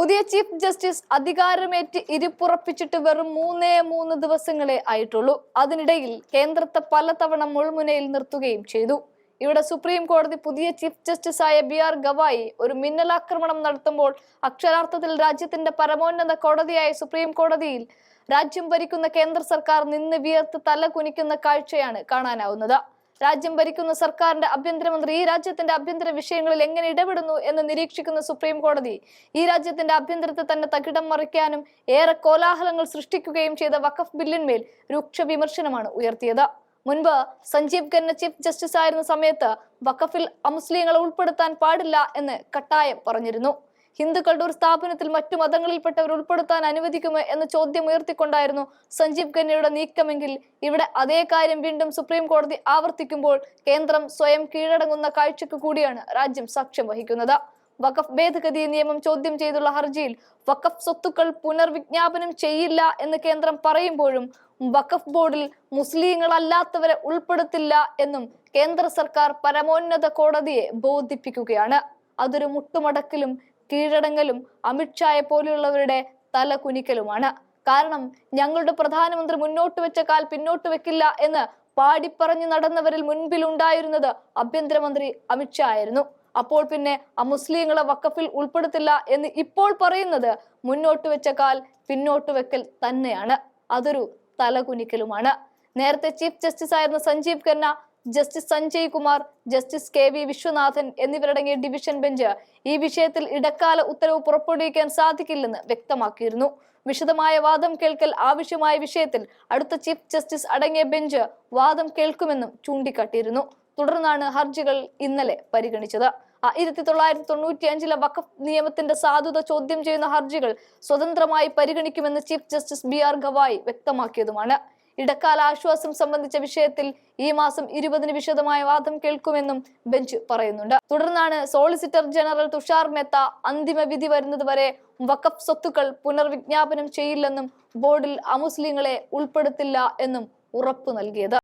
പുതിയ chief justice അധികാരമേറ്റ് ഇരിപ്പുറപ്പിച്ചിട്ട് വെറും മൂന്നേ മൂന്ന് ദിവസങ്ങളെ ആയിട്ടുള്ളൂ. അതിനിടയിൽ കേന്ദ്രത്തെ പലതവണ മുൾമുനയിൽ നിർത്തുകയും ചെയ്തു. ഇവിടെ സുപ്രീം കോടതി പുതിയ ചീഫ് ജസ്റ്റിസായ ബി ആർ ഗവായി ഒരു മിന്നലാക്രമണം നടത്തുമ്പോൾ അക്ഷരാർത്ഥത്തിൽ രാജ്യത്തിന്റെ പരമോന്നത കോടതിയായ സുപ്രീം കോടതിയിൽ രാജ്യം ഭരിക്കുന്ന കേന്ദ്ര സർക്കാർ നിന്ന് വിയർത്ത് തല കുനിക്കുന്ന കാഴ്ചയാണ് കാണാനാവുന്നത്. രാജ്യം ഭരിക്കുന്ന സർക്കാരിന്റെ ആഭ്യന്തരമന്ത്രി ഈ രാജ്യത്തിന്റെ ആഭ്യന്തര വിഷയങ്ങളിൽ എങ്ങനെ ഇടപെടുന്നു എന്ന് നിരീക്ഷിക്കുന്ന സുപ്രീം കോടതി ഈ രാജ്യത്തിന്റെ ആഭ്യന്തരത്തെ തന്നെ തകിടം മറിക്കാനും ഏറെ കോലാഹലങ്ങൾ സൃഷ്ടിക്കുകയും ചെയ്ത വഖഫ് ബില്ലിന്മേൽ രൂക്ഷ വിമർശനമാണ് ഉയർത്തിയത്. മുൻപ് സഞ്ജീവ് ഖന്ന ചീഫ് ജസ്റ്റിസ് ആയിരുന്ന സമയത്ത് വഖഫിൽ അമുസ്ലിങ്ങളെ ഉൾപ്പെടുത്താൻ പാടില്ല എന്ന് കട്ടായം പറഞ്ഞിരുന്നു. ഹിന്ദുക്കളുടെ ഒരു സ്ഥാപനത്തിൽ മറ്റു മതങ്ങളിൽപ്പെട്ടവർ ഉൾപ്പെടുത്താൻ അനുവദിക്കുമോ എന്ന ചോദ്യം ഉയർത്തിക്കൊണ്ടായിരുന്നു സഞ്ജീവ് ഖന്നയുടെ നീക്കമെങ്കിൽ. ഇവിടെ അതേ കാര്യം വീണ്ടും സുപ്രീം കോടതി ആവർത്തിക്കുമ്പോൾ കേന്ദ്രം സ്വയം കീഴടങ്ങുന്ന കാഴ്ചക്ക് കൂടിയാണ് രാജ്യം സാക്ഷ്യം വഹിക്കുന്നത്. വഖഫ് ഭേദഗതി നിയമം ചോദ്യം ചെയ്തുള്ള ഹർജിയിൽ വഖഫ് സ്വത്തുക്കൾ പുനർവിജ്ഞാപനം ചെയ്യില്ല എന്ന് കേന്ദ്രം പറയുമ്പോഴും വഖഫ് ബോർഡിൽ മുസ്ലിങ്ങളല്ലാത്തവരെ ഉൾപ്പെടുത്തില്ല എന്നും കേന്ദ്ര സർക്കാർ പരമോന്നത കോടതിയെ ബോധിപ്പിക്കുകയാണ്. അതൊരു മുട്ടുമടക്കലും കീഴടങ്ങലും അമിത്ഷായെ പോലെയുള്ളവരുടെ തല കുനിക്കലുമാണ്. കാരണം ഞങ്ങളുടെ പ്രധാനമന്ത്രി മുന്നോട്ട് വെച്ച കാൽ പിന്നോട്ട് വെക്കില്ല എന്ന് പാടിപ്പറഞ്ഞു നടന്നവരിൽ മുൻപിൽ ഉണ്ടായിരുന്നത് ആഭ്യന്തരമന്ത്രി അമിത്ഷാ ആയിരുന്നു. അപ്പോൾ പിന്നെ അമുസ്ലിങ്ങളെ വക്കഫിൽ ഉൾപ്പെടുത്തില്ല എന്ന് ഇപ്പോൾ പറയുന്നത് മുന്നോട്ട് വെച്ച കാൽ പിന്നോട്ട് വെക്കൽ തന്നെയാണ്. അതൊരു തലകുനിക്കലുമാണ് നേരത്തെ ചീഫ് ജസ്റ്റിസ് ആയിരുന്ന Sanjiv Khanna justice Sanjay Kumar justice K V Viswanathan എന്നിവരടങ്ങിയ ഡിവിഷൻ ബെഞ്ച് ഈ വിഷയത്തിൽ ഇടക്കാല ഉത്തരവ് പുറപ്പെടുവിക്കാൻ സാധിക്കില്ലെന്ന് വ്യക്തമാക്കിയിരുന്നു. വിശദമായ വാദം കേൾക്കൽ ആവശ്യമായ വിഷയത്തിൽ അടുത്ത ചീഫ് ജസ്റ്റിസ് അടങ്ങിയ ബെഞ്ച് വാദം കേൾക്കുമെന്നും ചൂണ്ടിക്കാട്ടിയിരുന്നു. തുടർന്നാണ് ഹർജികൾ ഇന്നലെ പരിഗണിച്ചത്. ആയിരത്തി തൊള്ളായിരത്തി തൊണ്ണൂറ്റി അഞ്ചിലെ വഖഫ് നിയമത്തിന്റെ സാധുത ചോദ്യം ചെയ്യുന്ന ഹർജികൾ സ്വതന്ത്രമായി പരിഗണിക്കുമെന്ന് chief justice B R Gavai വ്യക്തമാക്കിയതുമാണ്. ഇടക്കാല ആശ്വാസം സംബന്ധിച്ച വിഷയത്തിൽ ഈ മാസം ഇരുപതിന് വിശദമായ വാദം കേൾക്കുമെന്നും ബെഞ്ച് പറയുന്നുണ്ട്. തുടർന്നാണ് സോളിസിറ്റർ ജനറൽ തുഷാർ മെത്ത അന്തിമ വിധി വരുന്നതുവരെ വഖഫ് സ്വത്തുക്കൾ പുനർവിജ്ഞാപനം ചെയ്യില്ലെന്നും ബോർഡിൽ അമുസ്ലിങ്ങളെ ഉൾപ്പെടുത്തില്ല എന്നും ഉറപ്പു നൽകിയത്.